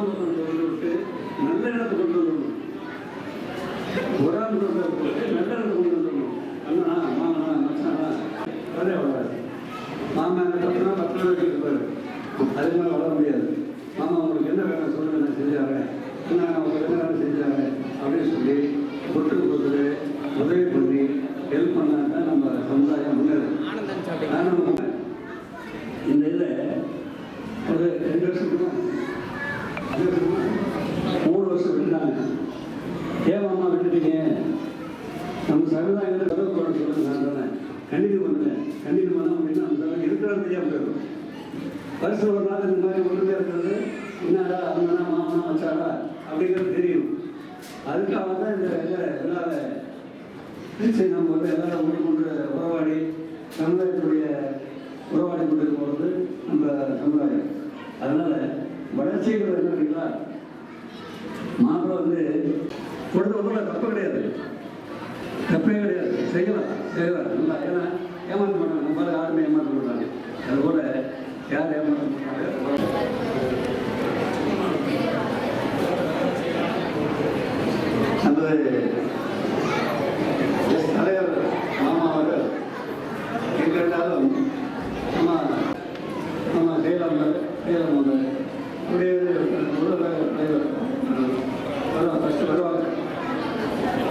பொறாமல் விட்டு நல்ல இடத்தை கொண்டு வந்துடணும். பொறாமல் போட்டு நல்ல இடத்தை கொண்டு வந்துடணும். அண்ணா மாமனா மச்சானா. வரே வராது மாமா என்ன பத்துனா பத்து ரூபாய்க்கு இருப்பாரு அதுக்கு மேலே வர முடியாது. மாமா உங்களுக்கு என்ன வேணும் சொல்லுங்க நான் செஞ்சாரேன் என்ன உங்களுக்கு என்ன வேணும் செஞ்சாரேன் அப்படின்னு சொல்லி கொடுத்துட்டு கொடுத்துட்டு உதவி பண்ணி ஹெல்ப் பண்ணா தான் நம்ம சமுதாயம் முன்னேறும். இந்த இதில் ஒரு ரெண்டு வருஷமா, மூணு வருஷம் விட்டுட்டாங்க ஏன் விட்டுட்டீங்க? நம்ம சமுதாயத்தில் கதவு போட சொல்லுங்க நான் சொன்னேன் கண்டினியூ பண்ணுங்க கண்டினியூ பண்ண அப்படின்னா அந்த சமுதாயம் இருக்கிறது தெரியாம போயிடும். வருஷம் ஒரு நாள் இந்த மாதிரி ஒன்று இருக்கிறது என்னடா அண்ணனா மாமனா வச்சாடா அப்படிங்கிறது தெரியும். அதுக்காக தான் இந்த இதில் நம்ம வந்து எல்லாரும் ஒன்று கொண்டு உறவாடி சமுதாயத்துடைய உறவாடி கொண்டு போகிறது. லட்சியங்கள் என்ன தெரியுங்களா மாப்பிள்ளை வந்து கொடுத்த ஒன்றும் தப்பு கிடையாது. தப்பே கிடையாது. செய்யலாம் செய்யலாம். நல்லா ஏன்னா ஏமாற்ற மாட்டாங்க. நம்ம யாருமே ஏமாற்ற மாட்டாங்க. அதுபோல யார் ஏமாற்ற மாட்டாங்க? நமது நம்ம நம்ம சேலம் சேலம் வந்து வருவாங்க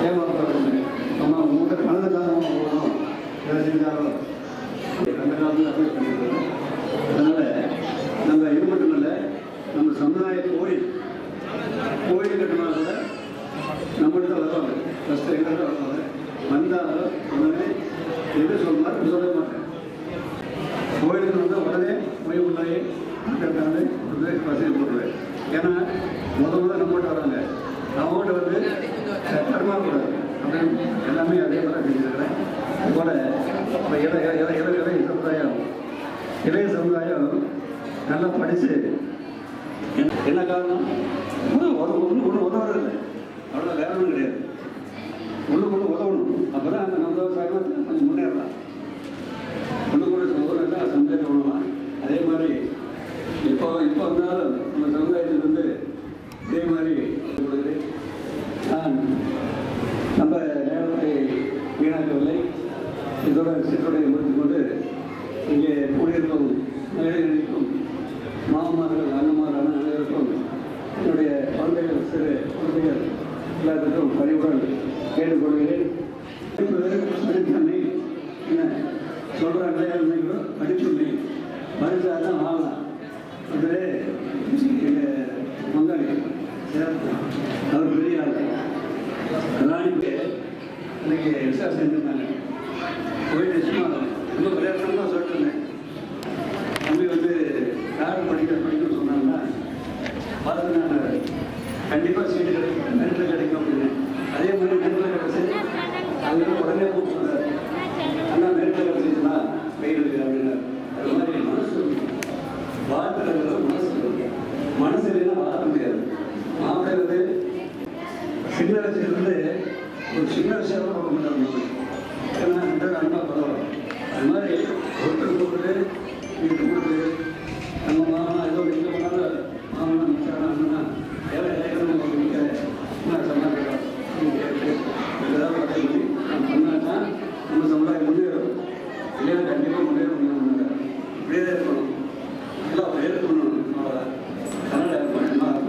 ஃபஸ்ட்டு அம்மா உங்கள்கிட்ட பணத்துக்காக போகணும் செஞ்சாலும் அந்த காலத்தில் அப்படி பண்ணிருக்காங்க அதனால நம்ம இது மட்டும் இல்லை நம்ம சமுதாய கோயில் கோயில் கட்டினா கூட நம்மகிட்ட வருவாங்க ஃபஸ்ட்டு எங்கிட்ட வருவாங்க வந்தாலும் உடனே எது சொன்னாலும் சொல்ல மாட்டேன் கோயிலுக்கு வந்தால் உடனே போய் உள்ளாயே கட்டாந்து வந்து பசங்க ஏன்னா முத முதல்ல நம்மகிட்ட வராங்க அவங்ககிட்ட வந்து கர்மா கூடாது அப்படின்னு எல்லாமே அதே மாதிரி செஞ்சுருக்கிறேன் அதுபோல் இப்போ இள இள இள இளைய சமுதாயம் இளைய சமுதாயம் நல்லா படித்து என்ன காரணம் ஒன்று ஒன்று ஒன்று உதவுறது அவ்வளோ வேற ஒன்றும் கிடையாது ஒன்று ஒன்று உதவணும் அப்போ தான் அந்த நம்ம சமயத்தில் கொஞ்சம் முன்னேறலாம் ஒன்று கூட சமூகத்தை சமுதாயத்தை உணவலாம் அதே மாதிரி இப்போ வந்தாலும் நம்ம சமுதாயத்தில் வந்து இதே மாதிரி அதில் பங்காளி அவர் பெரிய ஆள். ராணிக்கு அன்னைக்கு எக்ஸா செஞ்சிருந்தாங்க போயிட்டு சும்மா ரொம்ப விளையாட்டுமா சொல்லிட்டு இருந்தேன் தம்பி வந்து யார் படிக்க படிக்கணும்னு சொன்னாங்கன்னா பார்த்து நான் கண்டிப்பாக சீட்டு கிடைக்கும் மெரிட்டில் கிடைக்கும் அப்படின்னு அதே மாதிரி மெரிட்டில் கிடச்சி அது உடனே கூப்பிட்டு அண்ணா மெரிட்டில் கிடச்சிச்சுன்னா வெயில் இருக்கு அப்படின்னாரு அது மாதிரி மனசு வாழ்த்துறது மனசு மனசு இல்லைன்னா வாழ முடியாது. மாப்பிள்ளை சின்ன வயசுலேருந்து ஒரு சின்ன விஷயம் பார்க்க மாட்டாங்க ஏன்னா இந்த அன்பா பரவாயில்ல. அது மாதிரி ஒருத்தர் கொடுத்து வீட்டு கொடுத்து நம்ம மாமா ஏதோ எங்கே போனாலும் மாமனா மச்சானா அண்ணனா ஏழை இலைகளும் நமக்கு நிற்கிற என்ன சமாளிக்கலாம் ஏதாவது வகை பண்ணி நம்ம பண்ணாக்கா நம்ம சமுதாயம் முன்னேறும் இல்லையா கண்டிப்பாக முன்னேற முடியும் இப்படியே தான் இருக்கணும் எல்லாம் பேருக்கு பண்ணணும் அவ்வளோதான் அதனால் நான்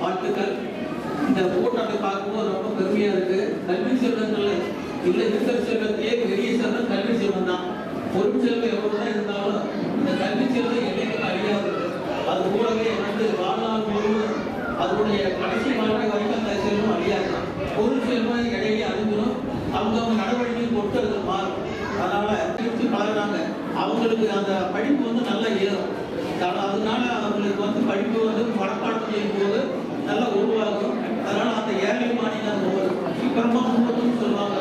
வாழ்த்துக்கள் இந்த போட்டோவை பார்க்கும்போது ரொம்ப பெருமையா இருக்கு கல்வி செல்வங்கள்ல இல்ல இருக்கிற செல்வத்திலேயே பெரிய செல்வம் கல்வி செல்வம் தான் பொருள் செல்வம் எவ்வளவுதான் இருந்தாலும் இந்த கல்வி செல்வம் என்னைக்கு அழியாது. அது கூடவே வந்து வாழ்நாள் முழுவதும் அதனுடைய கடைசி வாழ்க்கை வரைக்கும் அந்த செல்வம் அழியாது பொருள் செல்வம் இடையே அறிஞ்சிடும் அவங்க அவங்க கொடுத்து பொறுத்து அது மாறும். அதனால திருச்சி பழகுறாங்க. அவங்களுக்கு அந்த படிப்பு வந்து நல்லா ஏறும். அதனால அதனால அவங்களுக்கு வந்து படிப்பு வந்து மனப்பாடம் செய்யும் போது நல்லா உருவாகும். அதனால அந்த ஏழை மாநிலம் அந்த ஒரு சீக்கிரமா சொல்லுவாங்க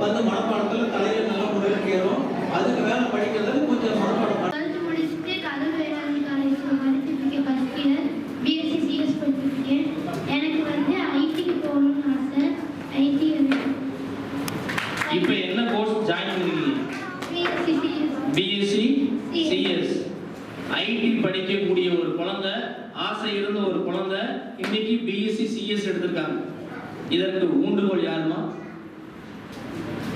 வந்து மனப்பாடத்தில் தலையில் நல்லா முறையில் கேரும் அதுக்கு மேலே படிக்கிறதுக்கு கொஞ்சம் மனப்பாடம் இப்போ என்ன கோர்ஸ் ஜாயின் பண்ணிருக்கீங்க? பிஎஸ்சி சிஎஸ் ஐடி படிக்கக்கூடிய ஒரு குழந்தை ஆசை இருந்த ஒரு குழந்தை இன்னைக்கு பிஎஸ்சி சிஎஸ் எடுத்திருக்காங்க. இதற்கு ஊன்றுகோல் யாருமா?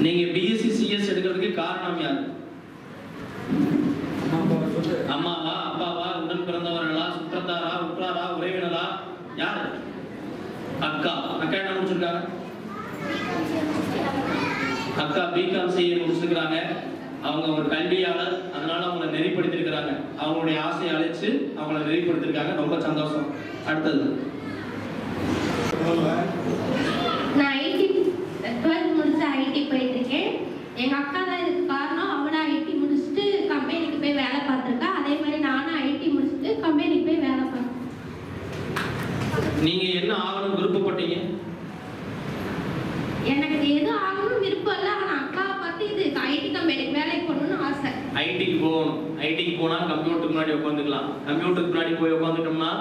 நீங்க பிஎஸ்சி சிஎஸ் எடுக்கிறதுக்கு காரணம் யார்? அம்மாவா அப்பாவா உடன் பிறந்தவர்களா சுற்றத்தாரா உற்றாரா உறவினரா? யார்? அக்கா. அக்கா என்ன முடிச்சிருக்காங்க? அக்கா பிகாம் செய்ய முடிச்சிருக்கிறாங்க. அவங்க ஒரு கல்வியாளர். அதனால அவங்கள நெறிப்படுத்திருக்கிறாங்க அவங்களுடைய ஆசையை அழைச்சு அவங்கள நெறிப்படுத்திருக்காங்க ரொம்ப சந்தோஷம். அடுத்தது நான் ஐடி டுவெல்த் முடிச்சு ஐடி போயிட்டு இருக்கேன் எங்க அக்கா தான் இதுக்கு காரணம் அவளும் ஐடி முடிச்சுட்டு கம்பெனிக்கு போய் வேலை பார்த்துருக்கா அதே மாதிரி நானும் ஐடி முடிச்சுட்டு கம்பெனிக்கு போய் வேலை பார்த்தேன் நீங்க என்ன ஆகணும் விருப்பப்பட்டீங்க எனக்கு எதுவும் ஆகணும் விருப்பம் இல்லை ஆனால் அக்காவை பார்த்து இது ஐடி கம்பெனிக்கு வேலைக்கு போகணும்னு ஆசை ஐடிக்கு போகணும். ஐடிக்கு போனால் கம்ப்யூட்டருக்கு முன்னாடி உட்காந்துக்கலாம். கம்ப்யூட்டருக்கு முன்னாடி போய் உட்காந்துட்டோம்னா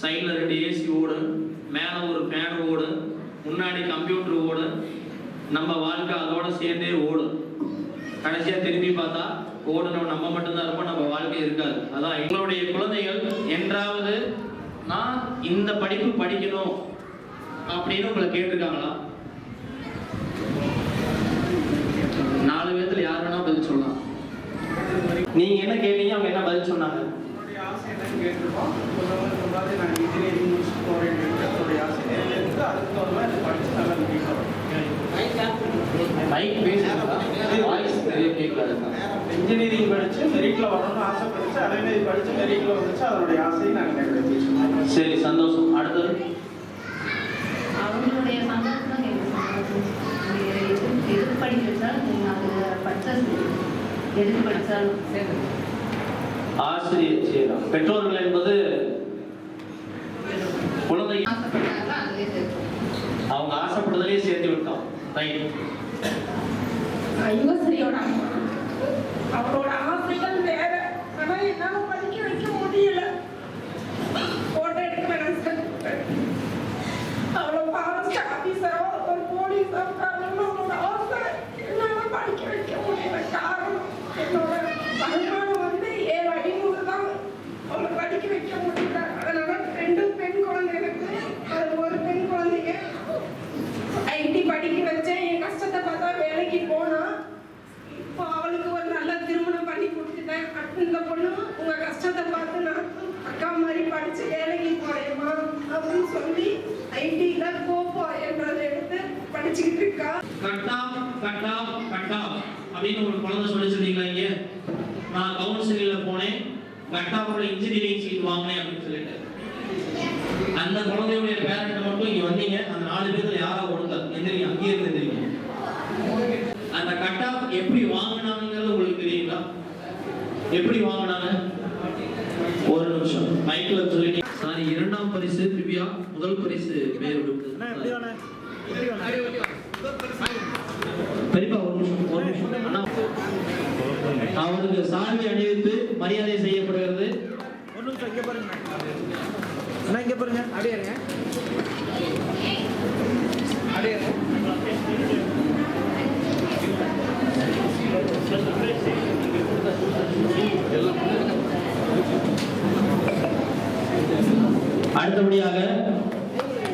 சைடில் ரெண்டு ஏசி ஓடும் மேலே ஒரு ஃபேன் ஓடும் முன்னாடி கம்ப்யூட்டர் ஓடும் நம்ம வாழ்க்கை அதோட சேர்ந்தே ஓடும். கடைசியாக திரும்பி பார்த்தா ஓடணும். நம்ம மட்டும்தான் இருப்போம் நம்ம வாழ்க்கை இருக்காது. அதான் எங்களுடைய குழந்தைகள் என்றாவது நான் இந்த படிப்பு படிக்கணும் அப்படின்னு உங்களை கேட்டிருக்காங்களா? நாலு பேர்த்துல யார் வேணா பதில் சொல்லலாம். நீங்க என்ன கேட்டீங்க அவங்க என்ன பதில் சொன்னாங்க? மைக் பேசுறதா வாய்ஸ் நிறைய கேட்கல இன்ஜினியரிங் படிச்சு மெரிட்ல வரணும்னு ஆசைப்பட்டுச்சு. அதே மாதிரி படிச்சு மெரிட்ல வந்துச்சு. அதனுடைய ஆசையை நான் நிறைவேற்றி சரி சந்தோஷம். அடுத்தது? அவங்களுடைய சந்தோஷம் எது படிக்க வச்சாலும் நீங்க அவங்க படிச்சது எது ஆசிரியர் சேரம் பெற்றோர்கள் என்பது குழந்தை அவங்க ஆசைப்படுறதுலயே சேர்த்து விட்டோம். ரைட் யுவஸ்ரீயோட அவரோட ஆசைகள் வேற ஆனா என்னால படிக்க வைக்க முடியல போட்டோ எடுக்க வேணாம் சார் அவ்வளோ ஃபாரஸ்ட் ஆஃபீஸரோ ஒரு போலீஸ் ஆஃபீஸரோ அவளோட ஆசை என்னால படிக்க வைக்க முடியல காரணம் என்னோட வருமானம் வந்து ஏழு ஐநூறு தான் அவளை படிக்க வைக்க முடியல அதனால ரெண்டு பெண் குழந்தை எனக்கு அது ஒரு பெண் குழந்தைங்க ஐடி படிக்க வச்சேன் என் கஷ்டத்தை பார்த்தா வேலைக்கு போனா இப்போ அவளுக்கு ஒரு நல்ல திருமணம் பண்ணி கொடுத்துட்டேன் அட்~ இந்த பொண்ணு உங்க கஷ்டத்தை பார்த்து நான் அக்கா மாதிரி படிச்சு வேலைக்கு போறேம்மா அப்படின்னு சொல்லி ஐடில கோப்போ என்றதை எடுத்து படிச்சுக்கிட்டு இருக்கா கட்டாம் கட்டாம் கட்டாம் அப்படின்னு ஒரு குழந்தை சொல்லி சொன்னீங்களா இங்க நான் கவுன்சிலிங்ல போனேன். கட்டாப்போட இன்ஜினியரிங் சீட் வாங்கினேன் அப்படின்னு சொல்லிட்டு. அந்த குழந்தையுடைய பேரண்ட் மட்டும் இங்க வந்தீங்க. அந்த நாலு பேர்ல யாரா ஒருத்தர்? எந்திரிங்க. அங்கேயே இருந்து எந்திரிங்க. அந்த கட்டாப் எப்படி வாங்கினாங்கிறது உங்களுக்கு தெரியுங்களா? எப்படி வாங்கினாங்க? ஒரு நிமிஷம். மைக்ல சொல்லி சாரி இரண்டாம் பரிசு திவ்யா முதல் பரிசு பேர் விடுப்பு பெரியப்பா ஒரு நிமிஷம் ஒரு நிமிஷம் அண்ணா அவருக்கு சால்வை அணிவித்து மரியாதை செய்யப்படுகிறது. ஒரு நிமிஷம் இங்கே பாருங்க. அண்ணா இங்கே பாருங்க. அப்படியே இருங்க. அப்படியே அடுத்தபடியாக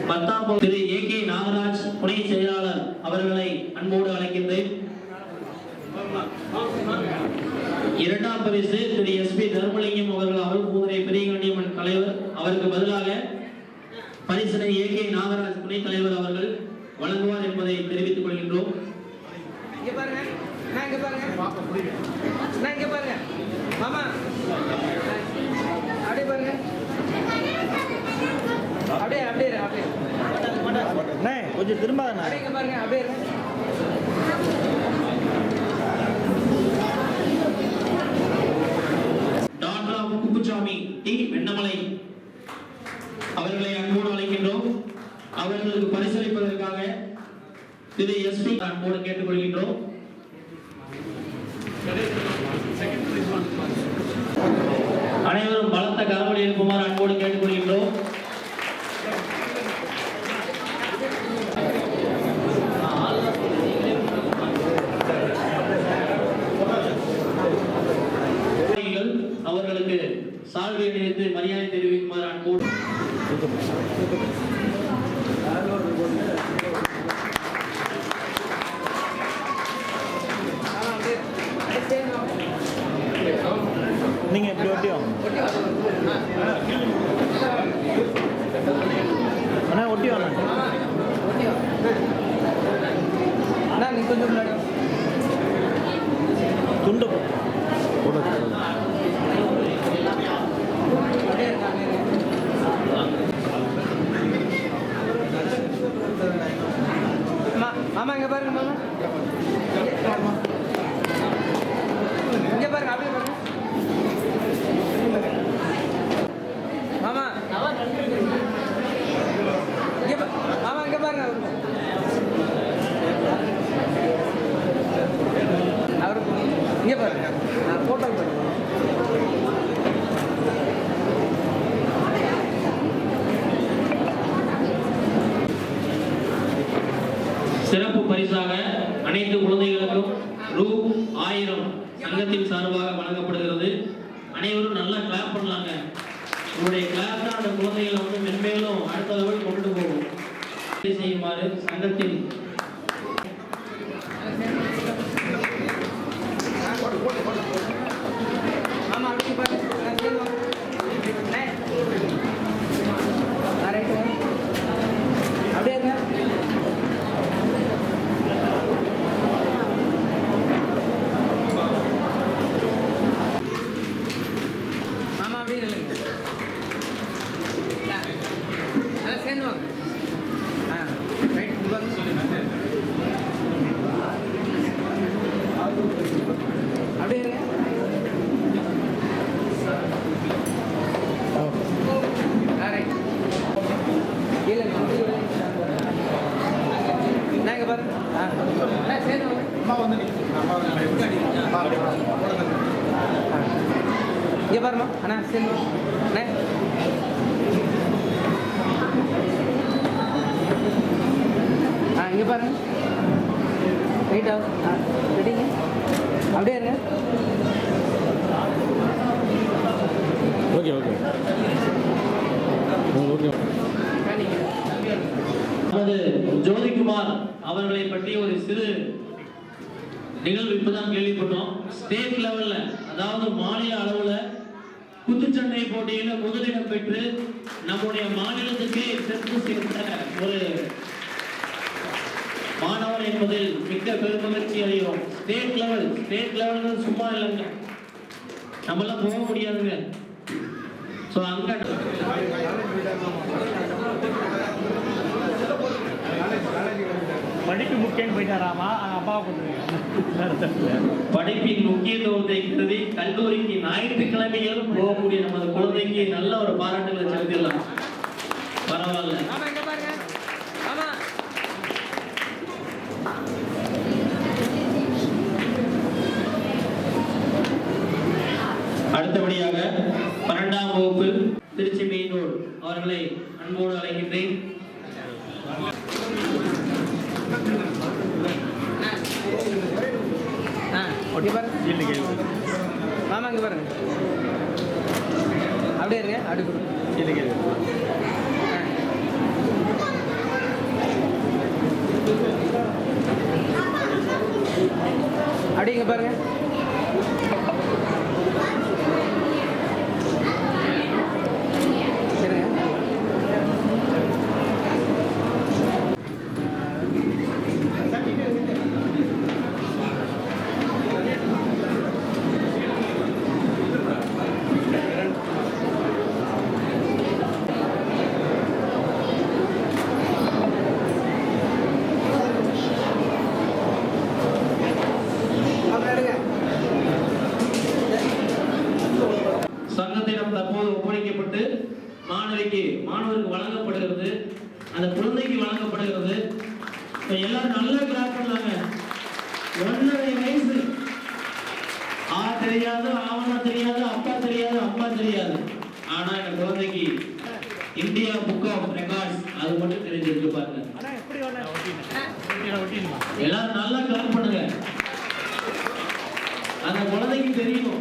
பத்தாம் பகுதி திரு ஏ கே நாகராஜ் துணை செயலாளர் அவர்களை அன்போடு அழைக்கின்றேன். இரண்டாம் பரிசு திரு எஸ் பி தர்மலிங்கம் அவர்கள் அருள்பூதுரை பெரியகண்டியம்மன் தலைவர். அவருக்கு பதிலாக பரிசினை ஏ கே நாகராஜ் துணைத் தலைவர் அவர்கள் வழங்குவார் என்பதை தெரிவித்துக் கொள்கின்றோம். இங்க பாருங்க. நான் இங்க பாருங்க. நான் இங்க பாருங்க. மாமா. அப்படியே பாருங்க. அப்படியே அப்படியே கொஞ்சம் திரும்பாதண்ணா. அப்படியே இங்க பாருங்க அப்படியே இருங்க. Doctor of Kuppusamy T Vennamalai அவர்களை அன்போடு அழைக்கின்றோம். அவர்களுக்கு பரிசளிப்பதற்காக திரு எஸ்பி அன்போடு கேட்டுக்கொள்கின்றோம். அனைவரும் பலத்த கரவழி எழுப்புமாறு அன்போடு கேட்டுக்கொள்கிறோம் அவர்களுக்கு சால்வை அணிவித்து மரியாதை தெரிவிக்குமாறு அன்போடு மாமா இங்க பாருங்க மாமா இங்க பாருங்க அப்படியே பாருங்க மாமா இங்க பா- மாமா இங்க பாருங்க அவரு அவரு இங்க பாருங்க நான் போட்டோ பாருங்க சிறப்பு பரிசாக அனைத்து குழந்தைகளுக்கும் ரூ ஆயிரம் சங்கத்தின் சார்பாக வழங்கப்படுகிறது. அனைவரும் நல்லா கிளாப் பண்ணலாங்க. உங்களுடைய கிளாப் தான் அந்த குழந்தைகளை வந்து மென்மேலும் அடுத்த லெவல் கொண்டு போகும். செய்யுமாறு சங்கத்தின் மாமா அப்படியே பாருங்க நான் செய்வோம் அண்ணே. ஆ, ரைட்டு. அப்படியே இருங்க மாமா அப்படியே நில்லுங்க ஆ, நல்லா சேர்ந்து வாங்க ஆ ரைட் இங்க வாங்க அப்படியே இருங்க ரைட் கீழே நில்லு. நான் இங்க பாருங்க ஆ அண்ணா, சேர்ந்து வாங்க இங்க பாருமா. அண்ணா வாங்க. அண்ணா. ஆ இங்க பாருங்க. ரைட் ஆகும் ஆ ரெடிங்க அப்படியே இருங்க. Okay okay. ஓகே. நமது ஜோதிகுமார் அவர்களை பற்றி ஒரு சிறு நிகழ்வு இப்பதான் கேள்விப்பட்டோம். ஸ்டேட் லெவல்ல அதாவது மாநில அளவுல குத்துச்சண்டை போட்டியில முதலிடம் பெற்று நம்முடைய மாநிலத்துக்கு சிறப்பு சேர்த்த ஒரு மாணவர் என்பதில் மிக்க பெருமகிழ்ச்சி அடைகிறோம். ஸ்டேட் லெவல் ஸ்டேட் லெவல் சும்மா இல்லைங்க. நம்மளாம் போக முடியாதுங்க. ஸோ அங்க படிப்பு முக்கியம் போயிட்டாராமா? அப்பாவை கொடுத்துருங்க படிப்பின் முக்கியத்துவத்தை கருதி கல்லூரிக்கு ஞாயிற்றுக்கிழமைகளும் போகக்கூடிய நமது குழந்தைக்கு நல்ல ஒரு பாராட்டுகளை செலுத்திடலாம். பரவாயில்ல. அடுத்தபடியாக பன்னெண்டாம் வகுப்பு திருச்சி மெயின் ரோடு அவர்களை அன்போடு getting it. மாணவிக்கு மாணவருக்கு வழங்கப்படுகிறது. அந்த குழந்தைக்கு வழங்கப்படுகிறது. இப்ப எல்லாரும் நல்லா கிளாப் பண்ணலாங்க ஒன்றரை வயசு. ஆ தெரியாது ஆவணா தெரியாது அப்பா தெரியாது அம்மா தெரியாது. ஆனா இந்த குழந்தைக்கு இந்தியா புக் ஆஃப் ரெக்கார்ட்ஸ் அது மட்டும் தெரிஞ்சிருக்கு பாருங்க. எல்லாரும் நல்லா கிளாப் பண்ணுங்க. அந்த குழந்தைக்கு தெரியும்.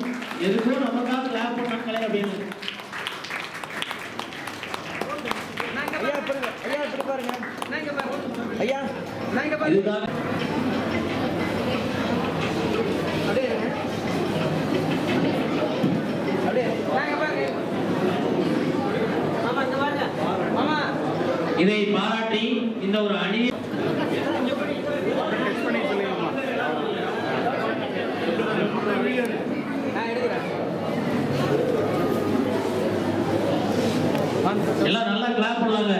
எதுக்கும் நமக்காக கிளாப் பண்ணாங்களே அப்படின்னு. ஐயா இதுதான். இதை பாராட்டி இந்த ஒரு அணி எல்லாம் நல்லா கிளாப் பண்ணாங்க